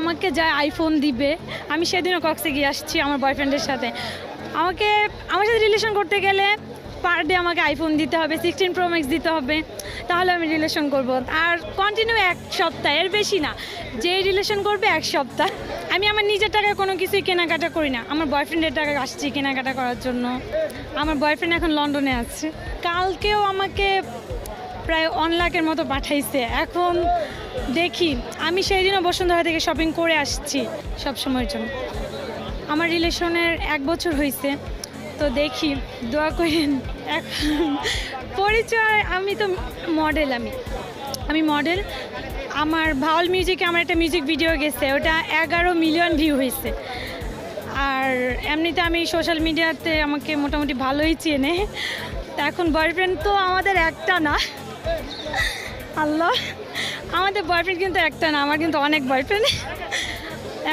আমাকে যা আইফোন দিবে, আমি সেদিনও কক্সে গিয়ে আসছি আমার বয়ফ্রেন্ডের সাথে। আমাকে, আমার সাথে রিলেশন করতে গেলে পার ডে আমাকে আইফোন দিতে হবে সিক্সটিন প্রো ম্যাক্স দিতে হবে, তাহলে আমি রিলেশন করব। আর কন্টিনিউ এক সপ্তাহ, এর বেশি না, যে রিলেশন করবে এক সপ্তাহ। আমি আমার নিজের টাকায় কোনো কিছুই কেনাকাটা করি না, আমার বয়ফ্রেন্ডের টাকা আসছি কেনাকাটা করার জন্য। আমার বয়ফ্রেন্ড এখন লন্ডনে আছে। কালকেও আমাকে প্রায় অন লাখের মতো পাঠাইছে। এখন দেখি, আমি সেই দিনও বসুন্ধরা থেকে শপিং করে আসছি সব সময়ের জন্য। আমার রিলেশনের এক বছর হয়েছে তো দেখি, দোয়া করেন, এখন পরিচয়, আমি তো মডেল আমি। আমি মডেল আমার ভাওয়াল মিউজিকে আমার একটা মিউজিক ভিডিও গেছে, ওটা এগারো মিলিয়ন ভিউ হয়েছে আর এমনিতে আমি সোশ্যাল মিডিয়াতে আমাকে মোটামুটি ভালোই চেনে। এখন বয়ফ্রেন্ড তো আমাদের একটা না। আল্লাহ আমাদের বয়ফ্রেন্ড কিন্তু একটা না আমার কিন্তু অনেক বয়ফ্রেন্ড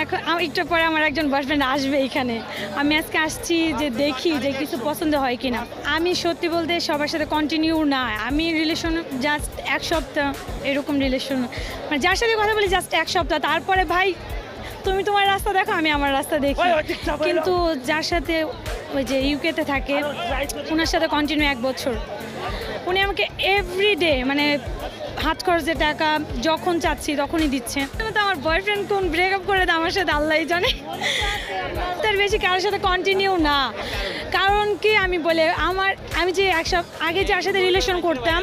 এখন একটু পরে আমার একজন বয়ফ্রেন্ড আসবে এখানে। আমি আজকে আসছি যে দেখি যে কিছু পছন্দ হয় কিনা। আমি সত্যি বলতে সবার সাথে কন্টিনিউ না। আমি রিলেশন জাস্ট এক সপ্তাহ এরকম রিলেশন মানে যার সাথে কথা বলি জাস্ট এক সপ্তাহ। তারপরে ভাই তুমি তোমার রাস্তা দেখো আমি আমার রাস্তা দেখি। কিন্তু যার সাথে ওই যে ইউকেতে থাকে ওনার সাথে কন্টিনিউ এক বছর। উনি আমাকে এভরিডে মানে হাত খরচের টাকা, যখন চাচ্ছি তখনই দিচ্ছে। তো আমার বয়ফ্রেন্ড কোন ব্রেকআপ করে দেয় আমার সাথে আল্লাহ জানে। তার বেশি কারোর সাথে কন্টিনিউ না। কারণ কি, আমি বলে, আমার, আমি যে এক আগে যার সাথে রিলেশন করতাম,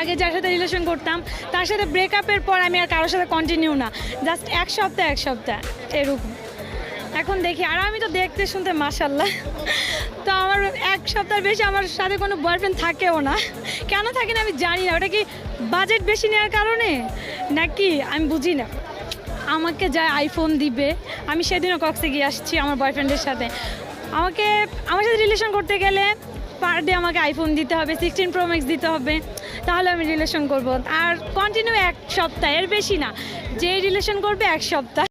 আগে যার সাথে রিলেশন করতাম, তার সাথে ব্রেকআপের পর আমি আর কারোর সাথে কন্টিনিউ না। জাস্ট এক সপ্তাহ এক সপ্তাহ, এরকম। এখন দেখি, আর আমি তো দেখতে শুনতে মাসাল্লাহ তো আমার এক সপ্তাহের বেশি আমার সাথে কোনো বয়ফ্রেন্ড থাকেও না। কেন থাকে না আমি জানি না, ওটা কি বাজেট বেশি নেওয়ার কারণে? নাকি আমি বুঝি না। আমাকে যা আইফোন দিবে, আমি সেদিনও কক্সে গিয়ে আসছি আমার বয়ফ্রেন্ডের সাথে। আমাকে, আমার সাথে রিলেশন করতে গেলে পার ডে আমাকে আইফোন দিতে হবে সিক্সটিন প্রো ম্যাক্স দিতে হবে, তাহলে আমি রিলেশন করব। আর কন্টিনিউ এক সপ্তাহ, এর বেশি না। যে রিলেশন করবে এক সপ্তাহ।